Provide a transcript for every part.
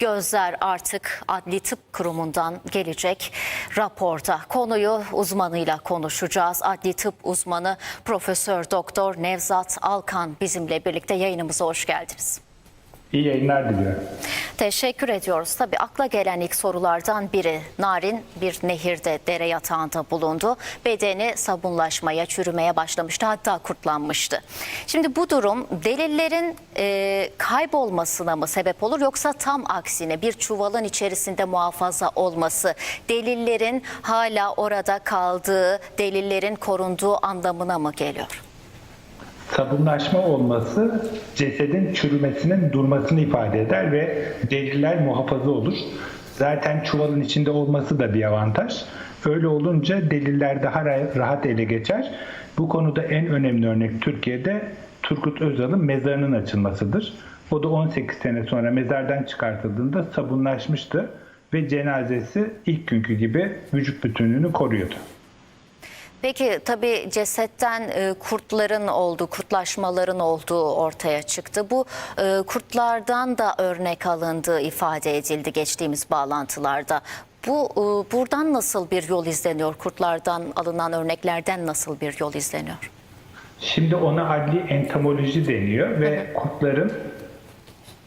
Gözler artık Adli Tıp Kurumu'ndan gelecek raporda. Konuyu uzmanıyla konuşacağız. Adli Tıp uzmanı Profesör Doktor Nevzat Alkan bizimle birlikte yayınımıza hoş geldiniz. İyi yayınlar diliyorum. Teşekkür ediyoruz. Tabii akla gelen ilk sorulardan biri Narin bir nehirde dere yatağında bulundu. Bedeni sabunlaşmaya, çürümeye başlamıştı hatta kurtlanmıştı. Şimdi bu durum delillerin e, kaybolmasına mı sebep olur yoksa tam aksine bir çuvalın içerisinde muhafaza olması, delillerin hala orada kaldığı, delillerin korunduğu anlamına mı geliyor? Sabunlaşma olması cesedin çürümesinin durmasını ifade eder ve deliller muhafaza olur. Zaten çuvalın içinde olması da bir avantaj. Öyle olunca deliller daha ra- rahat ele geçer. Bu konuda en önemli örnek Türkiye'de Turgut Özal'ın mezarının açılmasıdır. O da 18 sene sonra mezardan çıkartıldığında sabunlaşmıştı ve cenazesi ilk günkü gibi vücut bütünlüğünü koruyordu. Peki tabii cesetten e, kurtların olduğu, kurtlaşmaların olduğu ortaya çıktı. Bu e, kurtlardan da örnek alındığı ifade edildi geçtiğimiz bağlantılarda. Bu e, buradan nasıl bir yol izleniyor? Kurtlardan alınan örneklerden nasıl bir yol izleniyor? Şimdi ona adli entomoloji deniyor ve kurtların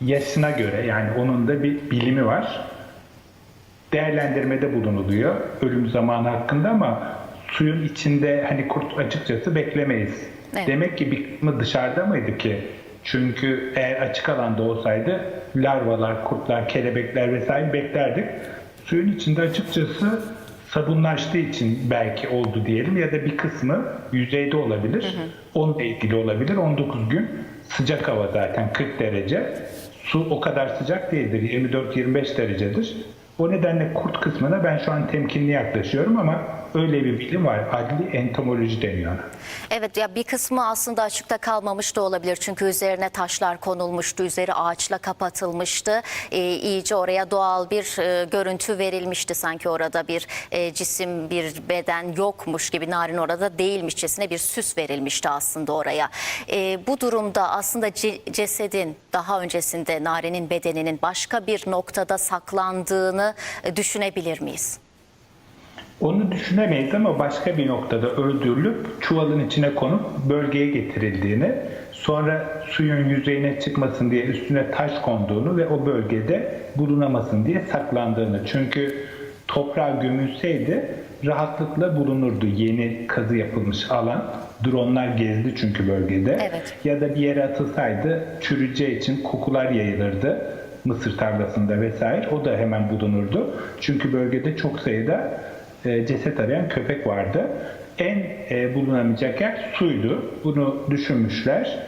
yaşına göre yani onun da bir bilimi var. Değerlendirmede bulunuluyor ölüm zamanı hakkında ama suyun içinde hani kurt açıkçası beklemeyiz. Evet. Demek ki bir kısmı dışarıda mıydı ki? Çünkü eğer açık alanda olsaydı larvalar, kurtlar, kelebekler vesaire beklerdik. Suyun içinde açıkçası sabunlaştığı için belki oldu diyelim ya da bir kısmı yüzeyde olabilir. Onunla ilgili olabilir. 19 gün sıcak hava zaten 40 derece. Su o kadar sıcak değildir. 24-25 derecedir. O nedenle kurt kısmına ben şu an temkinli yaklaşıyorum ama öyle bir bilim var. Adli entomoloji deniyor. Evet ya bir kısmı aslında açıkta kalmamış da olabilir. Çünkü üzerine taşlar konulmuştu, üzeri ağaçla kapatılmıştı. Ee, iyice oraya doğal bir e, görüntü verilmişti. Sanki orada bir e, cisim, bir beden yokmuş gibi narin orada değilmişçesine bir süs verilmişti aslında oraya. Ee, bu durumda aslında ce- cesedin daha öncesinde narinin bedeninin başka bir noktada saklandığını e, düşünebilir miyiz? Onu düşünemeyiz ama başka bir noktada öldürülüp çuvalın içine konup bölgeye getirildiğini, sonra suyun yüzeyine çıkmasın diye üstüne taş konduğunu ve o bölgede bulunamasın diye saklandığını. Çünkü toprağa gömülseydi rahatlıkla bulunurdu yeni kazı yapılmış alan. Dronlar gezdi çünkü bölgede. Evet. Ya da bir yere atılsaydı çürüyeceği için kokular yayılırdı. Mısır tarlasında vesaire o da hemen bulunurdu. Çünkü bölgede çok sayıda e, ceset arayan köpek vardı. En e, bulunamayacak yer suydu. Bunu düşünmüşler.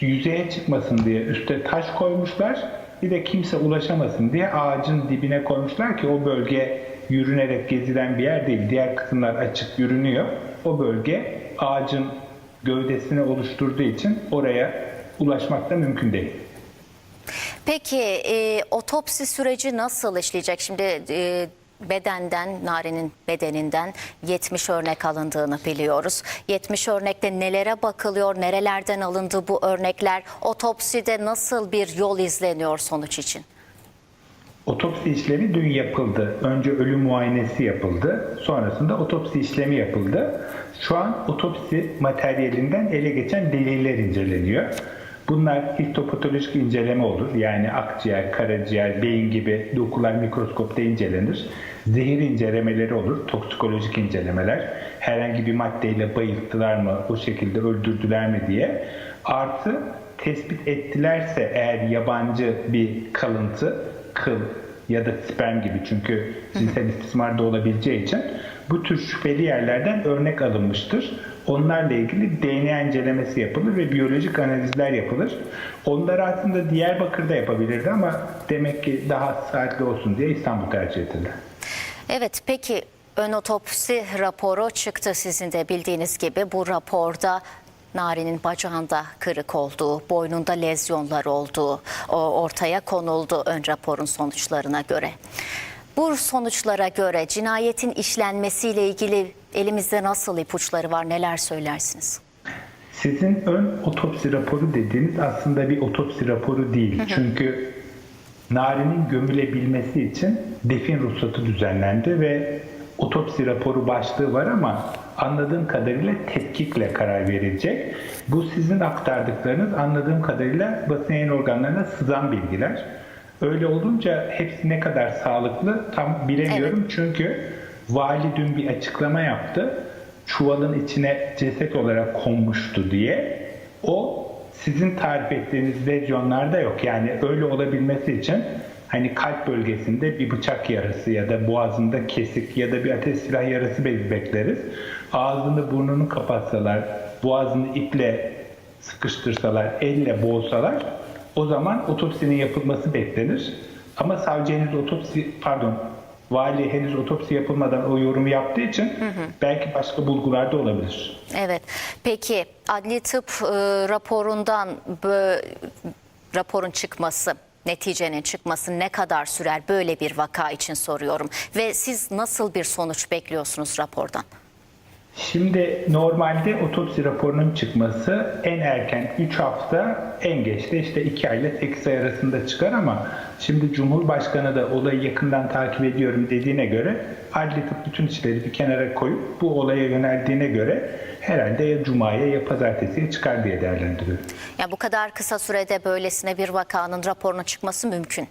Yüzeye çıkmasın diye üste taş koymuşlar. Bir de kimse ulaşamasın diye ağacın dibine koymuşlar ki o bölge yürünerek gezilen bir yer değil. Diğer kısımlar açık yürünüyor. O bölge ağacın gövdesini oluşturduğu için oraya ulaşmak da mümkün değil. Peki e, otopsi süreci nasıl işleyecek? Şimdi e, bedenden, Nari'nin bedeninden 70 örnek alındığını biliyoruz. 70 örnekte nelere bakılıyor, nerelerden alındı bu örnekler? Otopside nasıl bir yol izleniyor sonuç için? Otopsi işlemi dün yapıldı. Önce ölüm muayenesi yapıldı. Sonrasında otopsi işlemi yapıldı. Şu an otopsi materyalinden ele geçen deliller inceleniyor. Bunlar histopatolojik inceleme olur. Yani akciğer, karaciğer, beyin gibi dokular mikroskopta incelenir. Zehir incelemeleri olur. Toksikolojik incelemeler. Herhangi bir maddeyle bayılttılar mı, o şekilde öldürdüler mi diye. Artı tespit ettilerse eğer yabancı bir kalıntı, kıl ya da sperm gibi çünkü cinsel istismar da olabileceği için bu tür şüpheli yerlerden örnek alınmıştır. Onlarla ilgili DNA incelemesi yapılır ve biyolojik analizler yapılır. Onları aslında Diyarbakır'da yapabilirdi ama demek ki daha saatli olsun diye İstanbul tercih edildi. Evet peki ön otopsi raporu çıktı sizin de bildiğiniz gibi. Bu raporda Nari'nin bacağında kırık olduğu, boynunda lezyonlar olduğu ortaya konuldu ön raporun sonuçlarına göre. Bu sonuçlara göre cinayetin işlenmesiyle ilgili elimizde nasıl ipuçları var neler söylersiniz? Sizin ön otopsi raporu dediğiniz aslında bir otopsi raporu değil. Çünkü Nari'nin gömülebilmesi için defin ruhsatı düzenlendi ve otopsi raporu başlığı var ama anladığım kadarıyla tetkikle karar verilecek. Bu sizin aktardıklarınız anladığım kadarıyla basın yayın organlarına sızan bilgiler. Öyle olunca hepsi ne kadar sağlıklı tam bilemiyorum çünkü vali dün bir açıklama yaptı. Çuvalın içine ceset olarak konmuştu diye. O sizin tarif ettiğiniz lezyonlarda yok. Yani öyle olabilmesi için hani kalp bölgesinde bir bıçak yarası ya da boğazında kesik ya da bir ateş silah yarası be- bekleriz. Ağzını burnunu kapatsalar, boğazını iple sıkıştırsalar, elle boğsalar o zaman otopsinin yapılması beklenir. Ama savcı henüz otopsi, pardon, vali henüz otopsi yapılmadan o yorumu yaptığı için belki başka bulgular da olabilir. Evet. Peki adli tıp e, raporundan bö- raporun çıkması, neticenin çıkması ne kadar sürer böyle bir vaka için soruyorum. Ve siz nasıl bir sonuç bekliyorsunuz rapordan? Şimdi normalde otopsi raporunun çıkması en erken 3 hafta en geç de işte 2 ay ile 8 ay arasında çıkar ama şimdi Cumhurbaşkanı da olayı yakından takip ediyorum dediğine göre adli tıp bütün işleri bir kenara koyup bu olaya yöneldiğine göre herhalde ya Cuma'ya ya Pazartesi'ye çıkar diye değerlendiriyor. Ya bu kadar kısa sürede böylesine bir vakanın raporunun çıkması mümkün.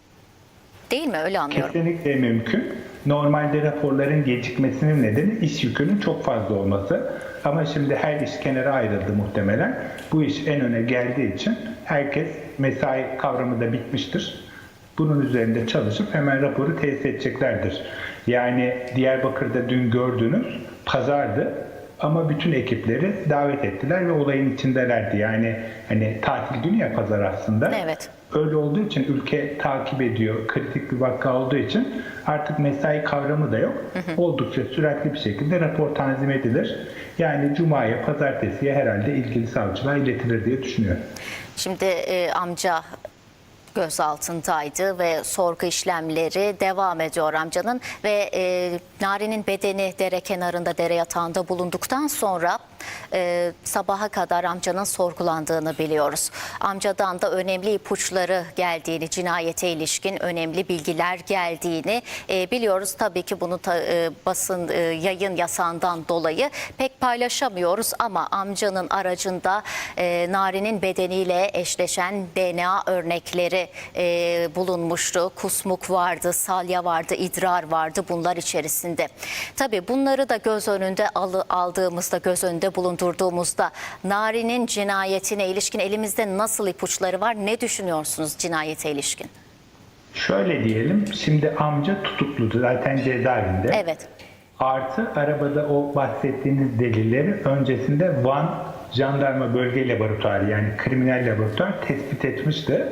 Değil mi? Öyle anlıyorum. Kesinlikle mümkün. Normalde raporların gecikmesinin nedeni iş yükünün çok fazla olması. Ama şimdi her iş kenara ayrıldı muhtemelen. Bu iş en öne geldiği için herkes mesai kavramı da bitmiştir. Bunun üzerinde çalışıp hemen raporu tesis edeceklerdir. Yani Diyarbakır'da dün gördüğünüz pazardı ama bütün ekipleri davet ettiler ve olayın içindelerdi. Yani hani tatil günü ya pazar aslında. Evet. Öyle olduğu için ülke takip ediyor. Kritik bir vaka olduğu için artık mesai kavramı da yok. Oldukça süratli bir şekilde rapor tanzim edilir. Yani Cuma'ya, Pazartesi'ye herhalde ilgili savcılığa iletilir diye düşünüyorum. Şimdi e, amca gözaltındaydı ve sorgu işlemleri devam ediyor amcanın ve e, Nari'nin bedeni dere kenarında dere yatağında bulunduktan sonra e, sabaha kadar amcanın sorgulandığını biliyoruz. Amcadan da önemli ipuçları geldiğini, cinayete ilişkin önemli bilgiler geldiğini e, biliyoruz. Tabii ki bunu ta- e, basın e, yayın yasağından dolayı pek paylaşamıyoruz ama amcanın aracında e, Nari'nin bedeniyle eşleşen DNA örnekleri e, bulunmuştu. Kusmuk vardı, salya vardı, idrar vardı bunlar içerisinde. Tabii bunları da göz önünde aldığımızda, göz önünde bulundurduğumuzda Nari'nin cinayetine ilişkin elimizde nasıl ipuçları var? Ne düşünüyorsunuz cinayete ilişkin? Şöyle diyelim, şimdi amca tutuklu zaten cezaevinde. Evet. Artı arabada o bahsettiğiniz delilleri öncesinde Van Jandarma Bölge Laboratuvarı yani kriminal laboratuvar tespit etmişti.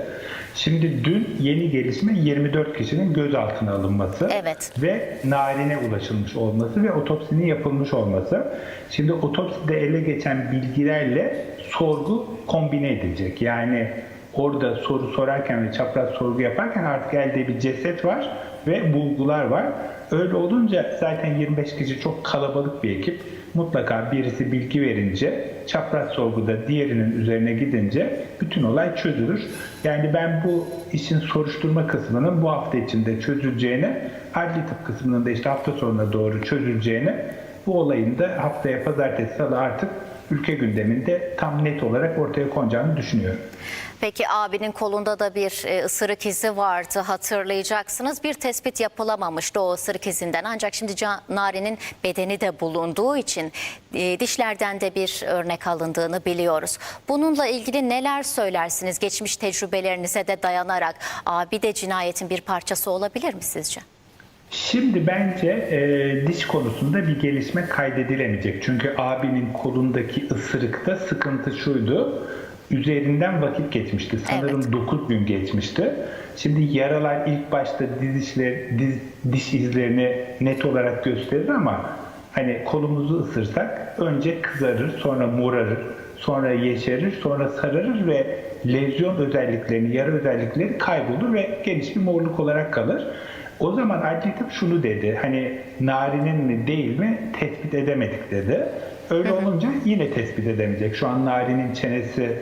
Şimdi dün yeni gelişme 24 kişinin gözaltına alınması Evet. ve narine ulaşılmış olması ve otopsinin yapılmış olması. Şimdi otopside ele geçen bilgilerle sorgu kombine edilecek. Yani orada soru sorarken ve çapraz sorgu yaparken artık elde bir ceset var ve bulgular var. Öyle olunca zaten 25 kişi çok kalabalık bir ekip. Mutlaka birisi bilgi verince çapraz sorguda diğerinin üzerine gidince bütün olay çözülür. Yani ben bu işin soruşturma kısmının bu hafta içinde çözüleceğine, adli tıp kısmının da işte hafta sonuna doğru çözüleceğine, bu olayın da haftaya pazartesi salı artık ülke gündeminde tam net olarak ortaya konacağını düşünüyorum. Peki abinin kolunda da bir e, ısırık izi vardı hatırlayacaksınız. Bir tespit yapılamamıştı o ısırık izinden. Ancak şimdi Can Nari'nin bedeni de bulunduğu için e, dişlerden de bir örnek alındığını biliyoruz. Bununla ilgili neler söylersiniz geçmiş tecrübelerinize de dayanarak? Abi de cinayetin bir parçası olabilir mi sizce? Şimdi bence e, diş konusunda bir gelişme kaydedilemeyecek. Çünkü abinin kolundaki ısırıkta sıkıntı şuydu. Üzerinden vakit geçmişti. Sanırım Evet. 9 gün geçmişti. Şimdi yaralar ilk başta diz, işler, diz, diş izlerini net olarak gösterir ama hani kolumuzu ısırsak önce kızarır, sonra morarır, sonra yeşerir, sonra sararır ve lezyon özelliklerini, yara özellikleri kaybolur ve geniş bir morluk olarak kalır. O zaman adli tıp şunu dedi. Hani narinin mi değil mi tespit edemedik dedi. Öyle olunca yine tespit edemeyecek. Şu an narinin çenesi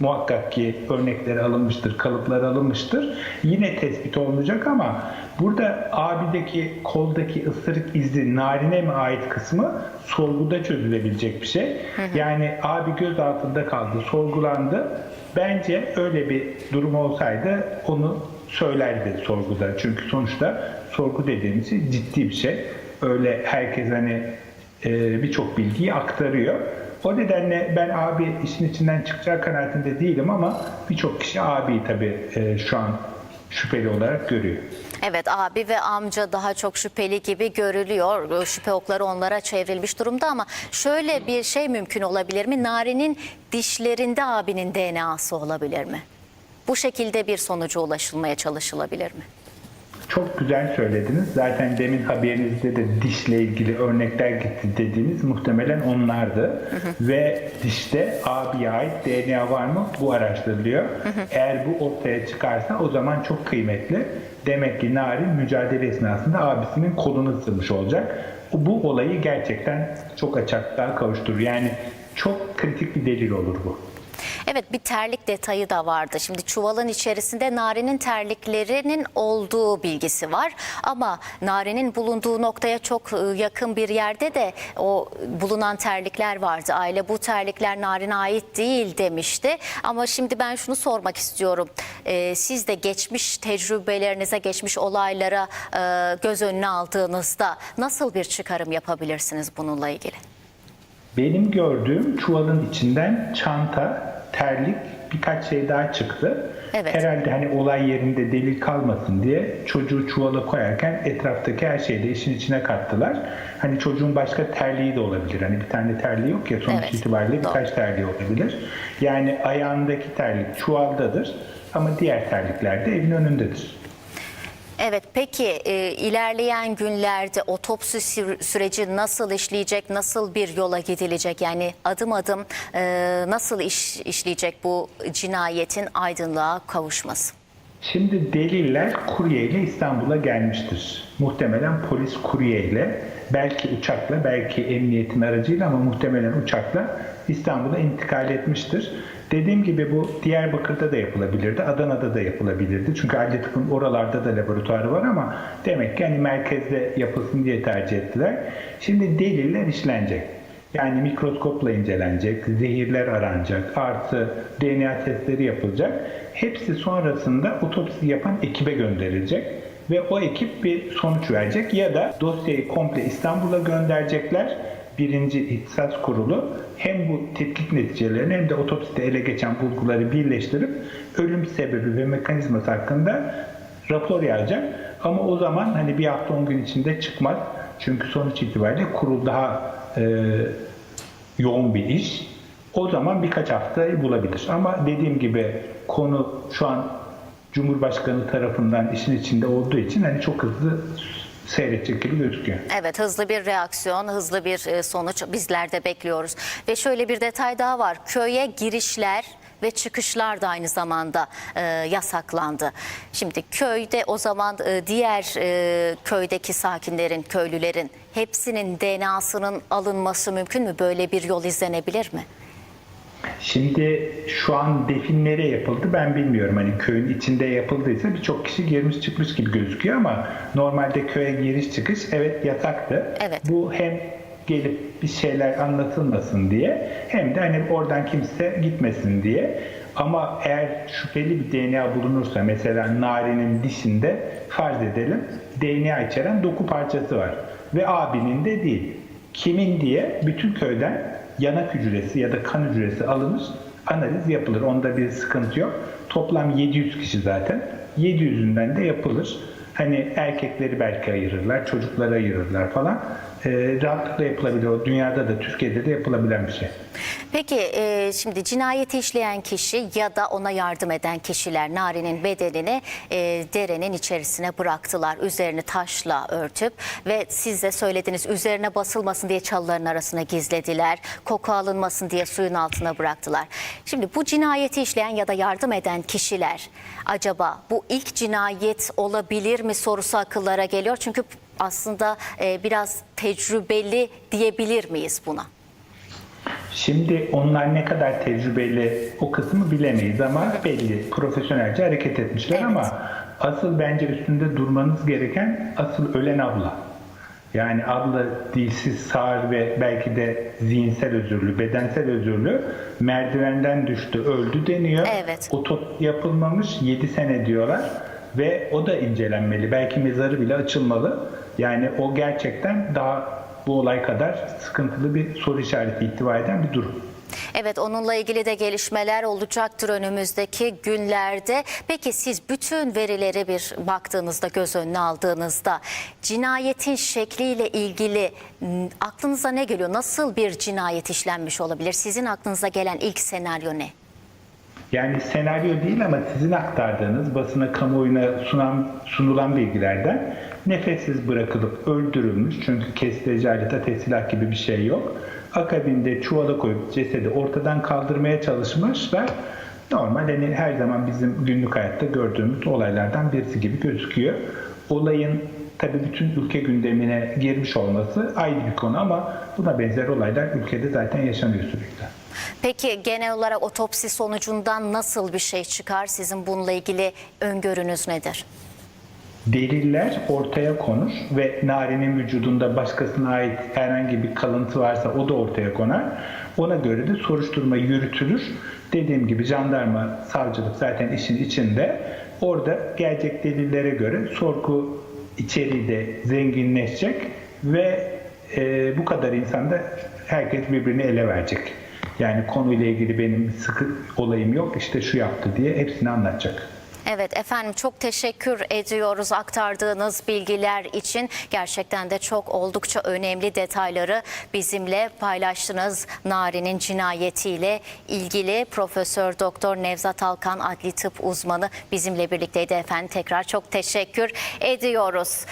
muhakkak ki örnekleri alınmıştır, kalıpları alınmıştır. Yine tespit olmayacak ama burada abideki koldaki ısırık izi narine mi ait kısmı sorguda çözülebilecek bir şey. Yani abi göz altında kaldı, sorgulandı. Bence öyle bir durum olsaydı onu söylerdi sorguda. Çünkü sonuçta sorgu dediğimiz şey ciddi bir şey. Öyle herkes hani e, birçok bilgiyi aktarıyor. O nedenle ben abi işin içinden çıkacağı kanaatinde değilim ama birçok kişi abi tabii e, şu an şüpheli olarak görüyor. Evet abi ve amca daha çok şüpheli gibi görülüyor. Şüphe okları onlara çevrilmiş durumda ama şöyle bir şey mümkün olabilir mi? Nari'nin dişlerinde abinin DNA'sı olabilir mi? Bu şekilde bir sonuca ulaşılmaya çalışılabilir mi? Çok güzel söylediniz. Zaten demin haberinizde de dişle ilgili örnekler gitti dediğiniz muhtemelen onlardı. Ve dişte abiye ait DNA var mı? Bu araştırılıyor. Eğer bu ortaya çıkarsa o zaman çok kıymetli. Demek ki Narin mücadele esnasında abisinin kolunu ısırmış olacak. Bu olayı gerçekten çok açıklığa kavuşturur. Yani çok kritik bir delil olur bu. Evet bir terlik detayı da vardı. Şimdi çuvalın içerisinde Nari'nin terliklerinin olduğu bilgisi var. Ama Nari'nin bulunduğu noktaya çok e, yakın bir yerde de o bulunan terlikler vardı. Aile bu terlikler Narin'e ait değil demişti. Ama şimdi ben şunu sormak istiyorum. Ee, siz de geçmiş tecrübelerinize, geçmiş olaylara e, göz önüne aldığınızda nasıl bir çıkarım yapabilirsiniz bununla ilgili? Benim gördüğüm çuvalın içinden çanta, terlik birkaç şey daha çıktı. Evet. Herhalde hani olay yerinde delil kalmasın diye çocuğu çuvala koyarken etraftaki her şeyi de işin içine kattılar. Hani çocuğun başka terliği de olabilir. Hani bir tane terliği yok ya sonuç Evet, itibariyle doğru. birkaç terliği olabilir. Yani ayağındaki terlik çuvaldadır ama diğer terlikler de evin önündedir. Evet peki e, ilerleyen günlerde otopsi sü- süreci nasıl işleyecek, nasıl bir yola gidilecek? Yani adım adım e, nasıl iş, işleyecek bu cinayetin aydınlığa kavuşması? Şimdi deliller kuryeyle İstanbul'a gelmiştir. Muhtemelen polis kuryeyle, belki uçakla, belki emniyetin aracıyla ama muhtemelen uçakla İstanbul'a intikal etmiştir. Dediğim gibi bu Diyarbakır'da da yapılabilirdi, Adana'da da yapılabilirdi. Çünkü adli tıpın oralarda da laboratuvarı var ama demek ki hani merkezde yapılsın diye tercih ettiler. Şimdi deliller işlenecek. Yani mikroskopla incelenecek, zehirler aranacak, artı DNA testleri yapılacak. Hepsi sonrasında otopsi yapan ekibe gönderilecek ve o ekip bir sonuç verecek ya da dosyayı komple İstanbul'a gönderecekler. Birinci ihtisas kurulu hem bu tetkik neticelerini hem de otopside ele geçen bulguları birleştirip ölüm sebebi ve mekanizması hakkında rapor yazacak. Ama o zaman hani bir hafta on gün içinde çıkmaz. Çünkü sonuç itibariyle kurul daha e, yoğun bir iş. O zaman birkaç haftayı bulabilir. Ama dediğim gibi konu şu an Cumhurbaşkanı tarafından işin içinde olduğu için hani çok hızlı seyredecek gibi gözüküyor. Evet hızlı bir reaksiyon, hızlı bir e, sonuç bizler de bekliyoruz. Ve şöyle bir detay daha var. Köye girişler ve çıkışlar da aynı zamanda e, yasaklandı. Şimdi köyde o zaman e, diğer e, köydeki sakinlerin, köylülerin hepsinin DNA'sının alınması mümkün mü? Böyle bir yol izlenebilir mi? Şimdi şu an definlere yapıldı ben bilmiyorum. Hani köyün içinde yapıldıysa birçok kişi girmiş çıkmış gibi gözüküyor ama normalde köye giriş çıkış evet yasaktı. Evet. Bu hem gelip bir şeyler anlatılmasın diye hem de hani oradan kimse gitmesin diye. Ama eğer şüpheli bir DNA bulunursa mesela narenin dişinde farz edelim DNA içeren doku parçası var ve abinin de değil. Kimin diye bütün köyden yanak hücresi ya da kan hücresi alınır, analiz yapılır. Onda bir sıkıntı yok. Toplam 700 kişi zaten. 700'ünden de yapılır. Hani erkekleri belki ayırırlar, çocukları ayırırlar falan. Ee, rahatlıkla yapılabilir. O dünyada da Türkiye'de de yapılabilen bir şey. Peki e, şimdi cinayeti işleyen kişi ya da ona yardım eden kişiler Nari'nin bedenini e, derenin içerisine bıraktılar. Üzerini taşla örtüp ve siz de söylediniz üzerine basılmasın diye çalıların arasına gizlediler. Koku alınmasın diye suyun altına bıraktılar. Şimdi bu cinayeti işleyen ya da yardım eden kişiler acaba bu ilk cinayet olabilir mi sorusu akıllara geliyor. Çünkü aslında e, biraz tecrübeli diyebilir miyiz buna? Şimdi onlar ne kadar tecrübeli o kısmı bilemeyiz ama belli profesyonelce hareket etmişler Evet. ama asıl bence üstünde durmanız gereken asıl ölen abla. Yani abla dilsiz, sağır ve belki de zihinsel özürlü, bedensel özürlü merdivenden düştü, öldü deniyor. Evet. Otop yapılmamış 7 sene diyorlar ve o da incelenmeli. Belki mezarı bile açılmalı. Yani o gerçekten daha bu olay kadar sıkıntılı bir soru işareti ihtiva eden bir durum. Evet onunla ilgili de gelişmeler olacaktır önümüzdeki günlerde. Peki siz bütün verileri bir baktığınızda göz önüne aldığınızda cinayetin şekliyle ilgili m, aklınıza ne geliyor? Nasıl bir cinayet işlenmiş olabilir? Sizin aklınıza gelen ilk senaryo ne? Yani senaryo değil ama sizin aktardığınız basına kamuoyuna sunan, sunulan bilgilerden nefessiz bırakılıp öldürülmüş. Çünkü kesici alet, ateş silah gibi bir şey yok. Akabinde çuvala koyup cesedi ortadan kaldırmaya çalışmışlar. Normal hani her zaman bizim günlük hayatta gördüğümüz olaylardan birisi gibi gözüküyor. Olayın tabii bütün ülke gündemine girmiş olması ayrı bir konu ama buna benzer olaylar ülkede zaten yaşanıyor sürekli. Peki genel olarak otopsi sonucundan nasıl bir şey çıkar? Sizin bununla ilgili öngörünüz nedir? Deliller ortaya konur ve Nari'nin vücudunda başkasına ait herhangi bir kalıntı varsa o da ortaya konar. Ona göre de soruşturma yürütülür. Dediğim gibi jandarma, savcılık zaten işin içinde. Orada gelecek delillere göre sorgu içeriği de zenginleşecek ve e, bu kadar insanda herkes birbirini ele verecek. Yani konuyla ilgili benim sıkı olayım yok işte şu yaptı diye hepsini anlatacak. Evet efendim çok teşekkür ediyoruz aktardığınız bilgiler için. Gerçekten de çok oldukça önemli detayları bizimle paylaştınız. Nari'nin cinayetiyle ilgili Profesör Doktor Nevzat Alkan adli tıp uzmanı bizimle birlikteydi efendim. Tekrar çok teşekkür ediyoruz.